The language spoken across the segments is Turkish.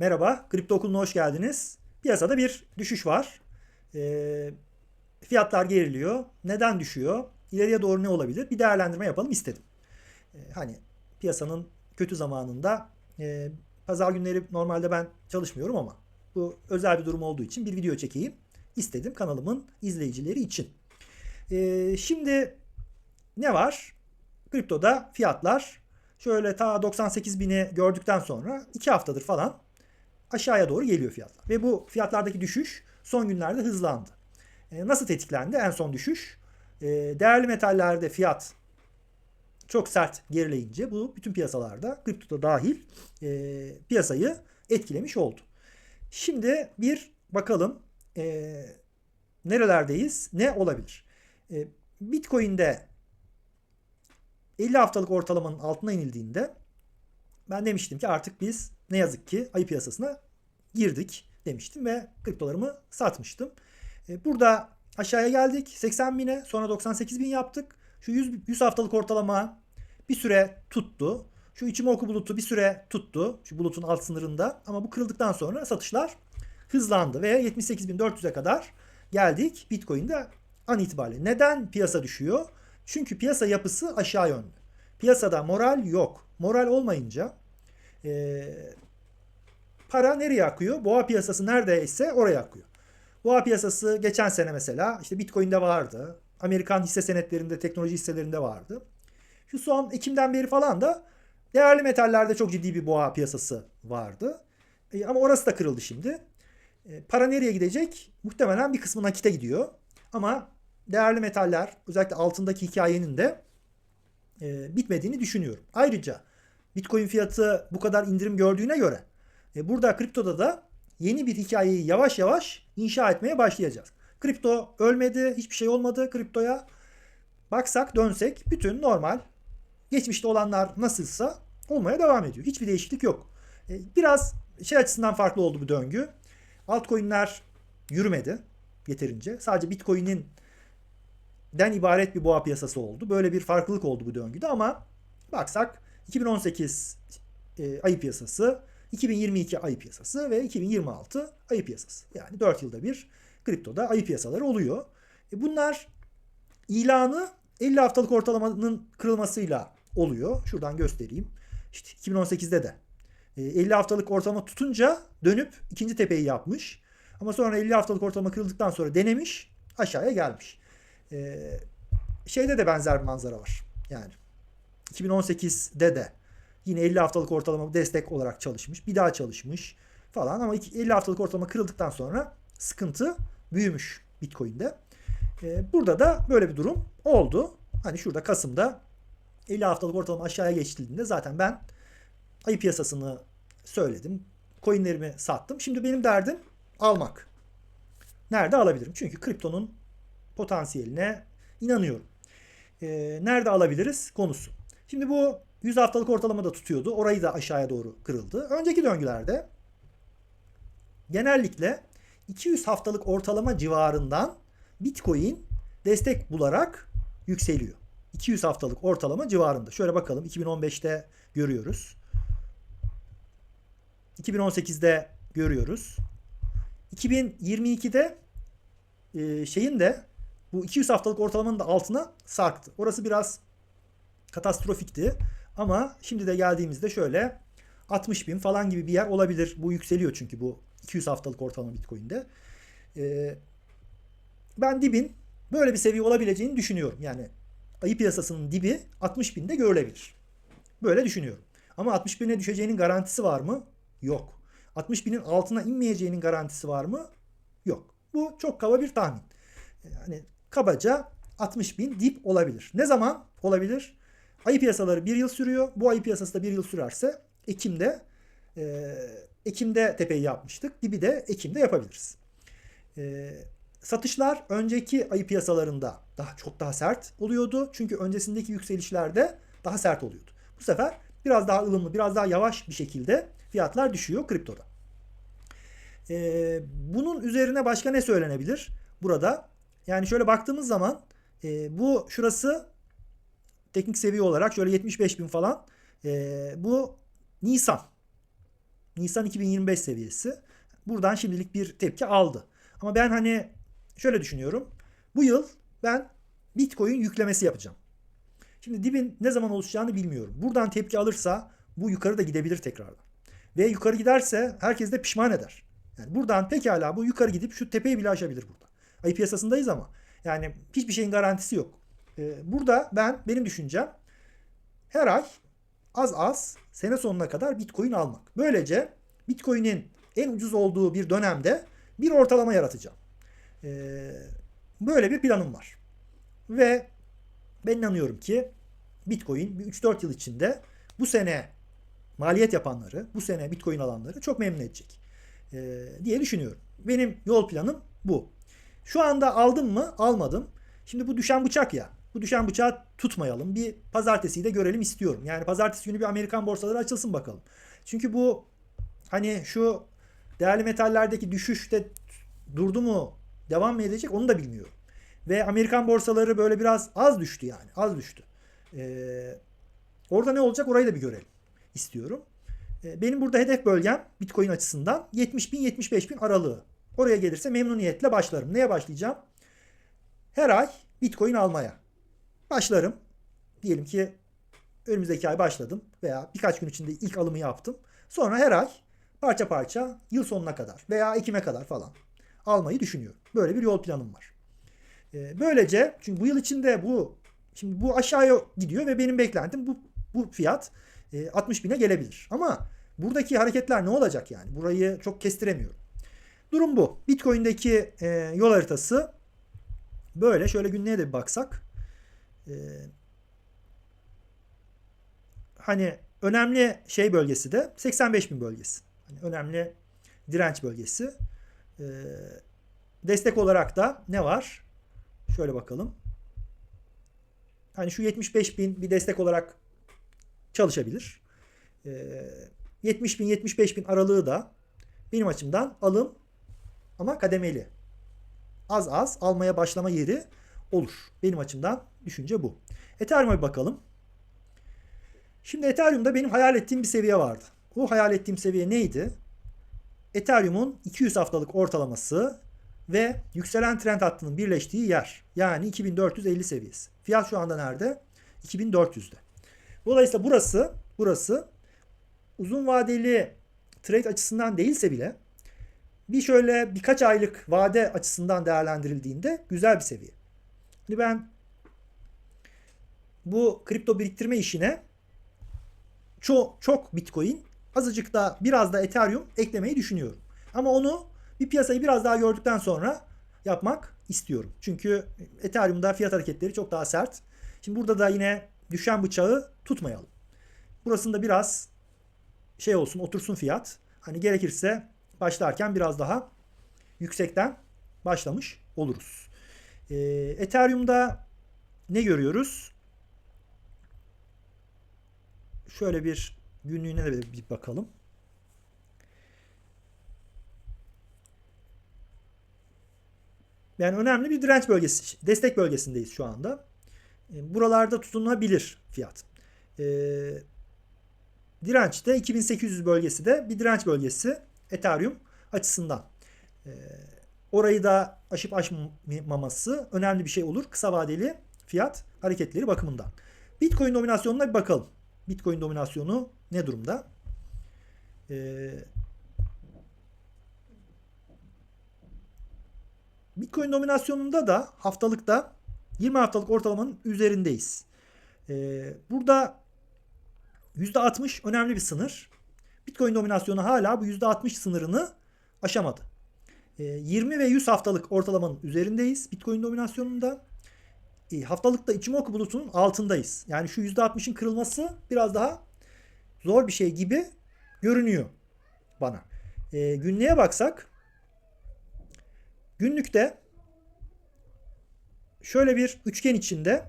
Merhaba, Kripto Okulu'na hoş geldiniz. Piyasada bir düşüş var. Ee, fiyatlar geriliyor. Neden düşüyor? İleriye doğru ne olabilir? Bir değerlendirme yapalım istedim. Ee, hani piyasanın kötü zamanında e, pazar günleri normalde ben çalışmıyorum ama bu özel bir durum olduğu için bir video çekeyim istedim kanalımın izleyicileri için. Ee, şimdi ne var? Kriptoda fiyatlar şöyle ta 98 bini gördükten sonra 2 haftadır falan aşağıya doğru geliyor fiyatlar. Ve bu fiyatlardaki düşüş son günlerde hızlandı. E, nasıl tetiklendi en son düşüş? E, değerli metallerde fiyat çok sert gerileyince bu bütün piyasalarda kriptoda dahil e, piyasayı etkilemiş oldu. Şimdi bir bakalım e, nerelerdeyiz, ne olabilir? Bitcoin'de 50 haftalık ortalamanın altına inildiğinde ben demiştim ki artık biz ne yazık ki ayı piyasasına girdik demiştim ve kriptolarımı satmıştım. E, burada aşağıya geldik 80 bine sonra 98 bin yaptık. Şu 100, 100 haftalık ortalama bir süre tuttu. Şu Ichimoku bulutu bir süre tuttu. Şu bulutun alt sınırında. Ama bu kırıldıktan sonra satışlar hızlandı ve 78.400'e kadar geldik Bitcoin'de an itibariyle. Neden piyasa düşüyor? Çünkü piyasa yapısı aşağı yönlü. Piyasada moral yok. Moral olmayınca e, para nereye akıyor? Boğa piyasası neredeyse oraya akıyor. Boğa piyasası geçen sene mesela işte Bitcoin'de vardı. Amerikan hisse senetlerinde, teknoloji hisselerinde vardı. Şu son Ekim'den beri falan da değerli metallerde çok ciddi bir boğa piyasası vardı. E, ama orası da kırıldı şimdi. E, para nereye gidecek? Muhtemelen bir kısmı nakite gidiyor. Ama değerli metaller özellikle altındaki hikayenin de e, bitmediğini düşünüyorum. Ayrıca Bitcoin fiyatı bu kadar indirim gördüğüne göre e, burada kriptoda da yeni bir hikayeyi yavaş yavaş inşa etmeye başlayacağız. Kripto ölmedi, hiçbir şey olmadı kriptoya. Baksak, dönsek bütün normal geçmişte olanlar nasılsa olmaya devam ediyor. Hiçbir değişiklik yok. E, biraz şey açısından farklı oldu bu döngü. Altcoin'ler yürümedi yeterince. Sadece Bitcoin'in den ibaret bir boğa piyasası oldu. Böyle bir farklılık oldu bu döngüde ama baksak 2018 e, ayı piyasası, 2022 ayı piyasası ve 2026 ayı piyasası. Yani 4 yılda bir kriptoda ayı piyasaları oluyor. E bunlar ilanı 50 haftalık ortalamanın kırılmasıyla oluyor. Şuradan göstereyim. İşte 2018'de de 50 haftalık ortalama tutunca dönüp ikinci tepeyi yapmış. Ama sonra 50 haftalık ortalama kırıldıktan sonra denemiş aşağıya gelmiş. Ee, şeyde de benzer bir manzara var. Yani 2018'de de yine 50 haftalık ortalama destek olarak çalışmış. Bir daha çalışmış falan ama 50 haftalık ortalama kırıldıktan sonra sıkıntı büyümüş Bitcoin'de. Ee, burada da böyle bir durum oldu. Hani şurada Kasım'da 50 haftalık ortalama aşağıya geçtiğinde zaten ben ayı piyasasını söyledim. Coinlerimi sattım. Şimdi benim derdim almak. Nerede alabilirim? Çünkü kriptonun potansiyeline inanıyorum. Ee, nerede alabiliriz konusu. Şimdi bu 100 haftalık ortalama da tutuyordu. Orayı da aşağıya doğru kırıldı. Önceki döngülerde genellikle 200 haftalık ortalama civarından Bitcoin destek bularak yükseliyor. 200 haftalık ortalama civarında. Şöyle bakalım 2015'te görüyoruz. 2018'de görüyoruz. 2022'de e, şeyin de bu 200 haftalık ortalamanın da altına sarktı. Orası biraz katastrofikti. Ama şimdi de geldiğimizde şöyle 60 bin falan gibi bir yer olabilir. Bu yükseliyor çünkü bu 200 haftalık ortalama Bitcoin'de. E, ben dibin böyle bir seviye olabileceğini düşünüyorum. Yani ayı piyasasının dibi 60 binde görülebilir. Böyle düşünüyorum. Ama 60 bine düşeceğinin garantisi var mı? Yok. 60 binin altına inmeyeceğinin garantisi var mı? Yok. Bu çok kaba bir tahmin. Yani kabaca 60 bin dip olabilir. Ne zaman olabilir? Ayı piyasaları bir yıl sürüyor. Bu ayı piyasası da bir yıl sürerse Ekim'de e, Ekim'de tepeyi yapmıştık. Dibi de Ekim'de yapabiliriz. E, satışlar önceki ayı piyasalarında daha çok daha sert oluyordu. Çünkü öncesindeki yükselişlerde daha sert oluyordu. Bu sefer biraz daha ılımlı, biraz daha yavaş bir şekilde fiyatlar düşüyor kriptoda. Ee, bunun üzerine başka ne söylenebilir burada? Yani şöyle baktığımız zaman e, bu şurası teknik seviye olarak şöyle 75 bin falan. E, bu Nisan. Nisan 2025 seviyesi. Buradan şimdilik bir tepki aldı. Ama ben hani şöyle düşünüyorum. Bu yıl ben Bitcoin yüklemesi yapacağım. Şimdi dibin ne zaman oluşacağını bilmiyorum. Buradan tepki alırsa bu yukarı da gidebilir tekrardan. Ve yukarı giderse herkes de pişman eder. Yani buradan pekala bu yukarı gidip şu tepeyi bile aşabilir burada. Ayı piyasasındayız ama yani hiçbir şeyin garantisi yok. Ee, burada ben benim düşüncem her ay az az sene sonuna kadar Bitcoin almak. Böylece Bitcoin'in en ucuz olduğu bir dönemde bir ortalama yaratacağım. Ee, böyle bir planım var. Ve ben inanıyorum ki Bitcoin 3-4 yıl içinde bu sene maliyet yapanları, bu sene Bitcoin alanları çok memnun edecek ee, diye düşünüyorum. Benim yol planım bu. Şu anda aldım mı? Almadım. Şimdi bu düşen bıçak ya. Bu düşen bıçağı tutmayalım. Bir pazartesiyi de görelim istiyorum. Yani pazartesi günü bir Amerikan borsaları açılsın bakalım. Çünkü bu hani şu değerli metallerdeki düşüş de durdu mu devam mı edecek onu da bilmiyorum. Ve Amerikan borsaları böyle biraz az düştü yani. Az düştü. Ee, orada ne olacak orayı da bir görelim istiyorum. Ee, benim burada hedef bölgem Bitcoin açısından 70 bin 75 bin aralığı. Oraya gelirse memnuniyetle başlarım. Neye başlayacağım? Her ay Bitcoin almaya. Başlarım. Diyelim ki önümüzdeki ay başladım veya birkaç gün içinde ilk alımı yaptım. Sonra her ay parça parça yıl sonuna kadar veya Ekim'e kadar falan almayı düşünüyorum. Böyle bir yol planım var. Ee, böylece çünkü bu yıl içinde bu şimdi bu aşağıya gidiyor ve benim beklentim bu bu fiyat 60 e, bine gelebilir. Ama buradaki hareketler ne olacak yani? Burayı çok kestiremiyorum. Durum bu. Bitcoin'deki e, yol haritası böyle. Şöyle günlüğe de bir baksak. E, hani önemli şey bölgesi de 85 bin bölgesi. Hani önemli direnç bölgesi. E, destek olarak da ne var? Şöyle bakalım. Hani şu 75 bin bir destek olarak çalışabilir. E, 70 bin 75 bin aralığı da benim açımdan alım ama kademeli. Az az almaya başlama yeri olur. Benim açımdan düşünce bu. Ethereum'a bir bakalım. Şimdi Ethereum'da benim hayal ettiğim bir seviye vardı. O hayal ettiğim seviye neydi? Ethereum'un 200 haftalık ortalaması ve yükselen trend hattının birleştiği yer. Yani 2450 seviyesi. Fiyat şu anda nerede? 2400'de. Dolayısıyla burası burası uzun vadeli trade açısından değilse bile bir şöyle birkaç aylık vade açısından değerlendirildiğinde güzel bir seviye. Şimdi ben bu kripto biriktirme işine çok çok Bitcoin, azıcık da biraz da Ethereum eklemeyi düşünüyorum. Ama onu bir piyasayı biraz daha gördükten sonra yapmak istiyorum. Çünkü Ethereum'da fiyat hareketleri çok daha sert. Şimdi burada da yine düşen bıçağı tutmayalım. Burasında biraz şey olsun, otursun fiyat. Hani gerekirse başlarken biraz daha yüksekten başlamış oluruz. Ee, Ethereum'da ne görüyoruz? Şöyle bir günlüğüne de bir bakalım. Yani önemli bir direnç bölgesi, destek bölgesindeyiz şu anda. Ee, buralarda tutunabilir fiyat. Ee, dirençte 2800 bölgesi de bir direnç bölgesi. Ethereum açısından. E, orayı da aşıp aşmaması önemli bir şey olur. Kısa vadeli fiyat hareketleri bakımından. Bitcoin dominasyonuna bir bakalım. Bitcoin dominasyonu ne durumda? Ee, Bitcoin dominasyonunda da haftalıkta 20 haftalık ortalamanın üzerindeyiz. Ee, burada %60 önemli bir sınır. Bitcoin dominasyonu hala bu %60 sınırını aşamadı. 20 ee, ve 100 haftalık ortalamanın üzerindeyiz Bitcoin dominasyonunda. Haftalıkta Ichimoku bulutunun altındayız. Yani şu %60'ın kırılması biraz daha zor bir şey gibi görünüyor bana. E, günlüğe baksak günlükte şöyle bir üçgen içinde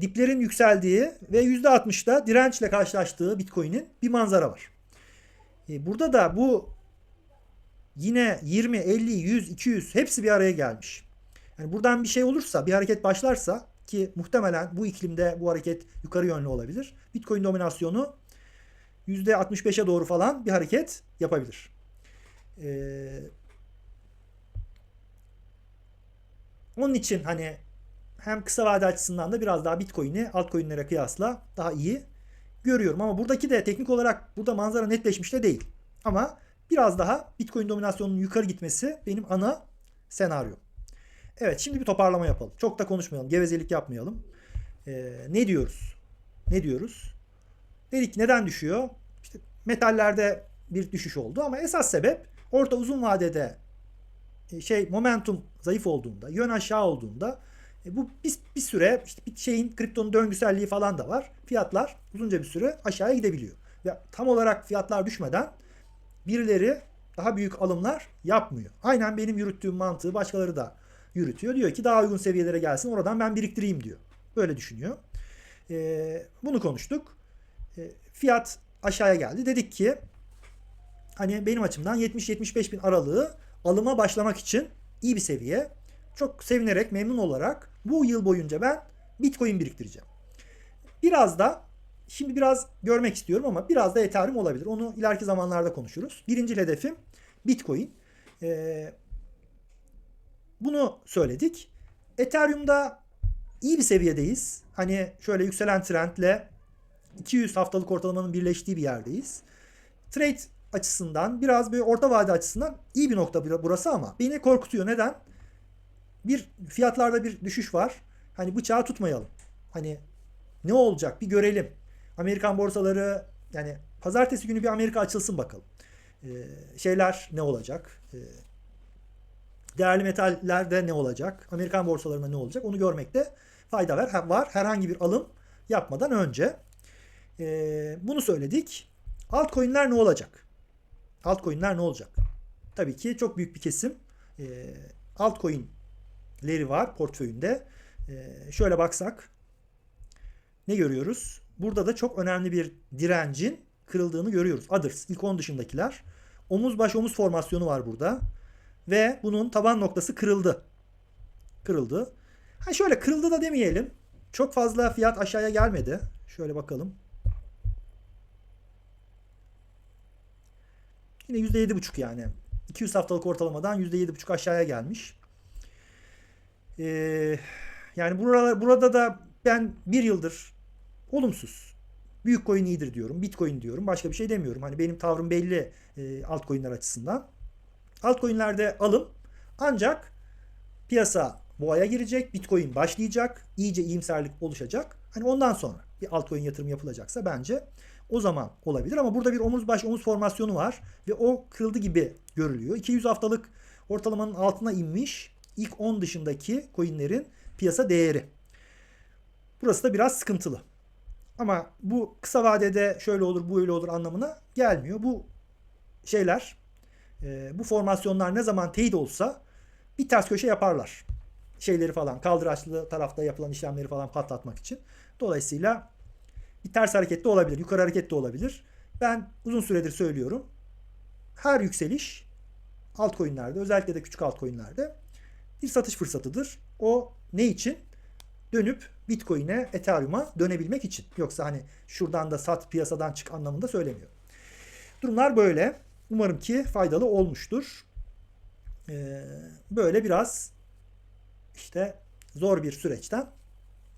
diplerin yükseldiği ve %60'da dirençle karşılaştığı Bitcoin'in bir manzara var. E, burada da bu yine 20, 50, 100, 200 hepsi bir araya gelmiş. Yani buradan bir şey olursa, bir hareket başlarsa ki muhtemelen bu iklimde bu hareket yukarı yönlü olabilir. Bitcoin dominasyonu %65'e doğru falan bir hareket yapabilir. Ee, onun için hani hem kısa vade açısından da biraz daha Bitcoin'i altcoin'lere kıyasla daha iyi görüyorum. Ama buradaki de teknik olarak burada manzara netleşmiş de değil. Ama biraz daha Bitcoin dominasyonunun yukarı gitmesi benim ana senaryo. Evet şimdi bir toparlama yapalım. Çok da konuşmayalım. Gevezelik yapmayalım. Ee, ne diyoruz? Ne diyoruz? Dedik neden düşüyor? İşte metallerde bir düşüş oldu ama esas sebep orta uzun vadede e, şey momentum zayıf olduğunda, yön aşağı olduğunda e, bu bir, bir süre işte bir şeyin kriptonun döngüselliği falan da var. Fiyatlar uzunca bir süre aşağıya gidebiliyor. Ve tam olarak fiyatlar düşmeden birileri daha büyük alımlar yapmıyor. Aynen benim yürüttüğüm mantığı başkaları da yürütüyor. Diyor ki daha uygun seviyelere gelsin oradan ben biriktireyim diyor. Böyle düşünüyor. E, bunu konuştuk. E, fiyat aşağıya geldi. Dedik ki hani benim açımdan 70-75 bin aralığı alıma başlamak için iyi bir seviye. Çok sevinerek, memnun olarak bu yıl boyunca ben Bitcoin biriktireceğim. Biraz da şimdi biraz görmek istiyorum ama biraz da Ethereum olabilir. Onu ileriki zamanlarda konuşuruz. Birinci hedefim Bitcoin. Ee, bunu söyledik. Ethereum'da iyi bir seviyedeyiz. Hani şöyle yükselen trendle 200 haftalık ortalamanın birleştiği bir yerdeyiz. Trade açısından biraz böyle orta vade açısından iyi bir nokta burası ama beni korkutuyor. Neden? Bir fiyatlarda bir düşüş var. Hani bıçağı tutmayalım. Hani ne olacak bir görelim. Amerikan borsaları yani pazartesi günü bir Amerika açılsın bakalım. Ee, şeyler ne olacak? Ee, değerli metallerde ne olacak? Amerikan borsalarında ne olacak? Onu görmekte fayda var. var. Herhangi bir alım yapmadan önce. Ee, bunu söyledik. Altcoin'ler ne olacak? Altcoin'ler ne olacak? Tabii ki çok büyük bir kesim e, altcoin'leri var portföyünde. E, şöyle baksak ne görüyoruz? Burada da çok önemli bir direncin kırıldığını görüyoruz. Others, ilk 10 dışındakiler. Omuz baş omuz formasyonu var burada. Ve bunun taban noktası kırıldı. Kırıldı. Ha şöyle kırıldı da demeyelim. Çok fazla fiyat aşağıya gelmedi. Şöyle bakalım. Yine %7,5 yani. 200 haftalık ortalamadan %7,5 aşağıya gelmiş. Ee, yani burada, burada da ben bir yıldır olumsuz. Büyük coin iyidir diyorum. Bitcoin diyorum. Başka bir şey demiyorum. Hani benim tavrım belli e, altcoin'ler açısından. Altcoin'lerde alım ancak piyasa boğaya girecek. Bitcoin başlayacak. iyice iyimserlik oluşacak. Hani ondan sonra bir altcoin yatırım yapılacaksa bence o zaman olabilir ama burada bir omuz baş omuz formasyonu var ve o kırıldı gibi görülüyor. 200 haftalık ortalamanın altına inmiş ilk 10 dışındaki coinlerin piyasa değeri. Burası da biraz sıkıntılı. Ama bu kısa vadede şöyle olur bu öyle olur anlamına gelmiyor. Bu şeyler e, bu formasyonlar ne zaman teyit olsa bir ters köşe yaparlar. Şeyleri falan kaldıraçlı tarafta yapılan işlemleri falan patlatmak için. Dolayısıyla bir ters hareket de olabilir. Yukarı hareket de olabilir. Ben uzun süredir söylüyorum. Her yükseliş altcoin'lerde özellikle de küçük altcoin'lerde bir satış fırsatıdır. O ne için? Dönüp Bitcoin'e, Ethereum'a dönebilmek için. Yoksa hani şuradan da sat piyasadan çık anlamında söylemiyorum. Durumlar böyle. Umarım ki faydalı olmuştur. Ee, böyle biraz işte zor bir süreçten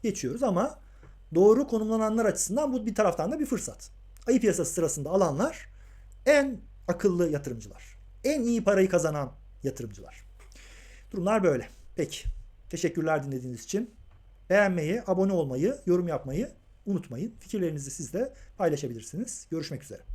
geçiyoruz ama doğru konumlananlar açısından bu bir taraftan da bir fırsat. Ayı piyasası sırasında alanlar en akıllı yatırımcılar. En iyi parayı kazanan yatırımcılar. Durumlar böyle. Peki. Teşekkürler dinlediğiniz için. Beğenmeyi, abone olmayı, yorum yapmayı unutmayın. Fikirlerinizi siz de paylaşabilirsiniz. Görüşmek üzere.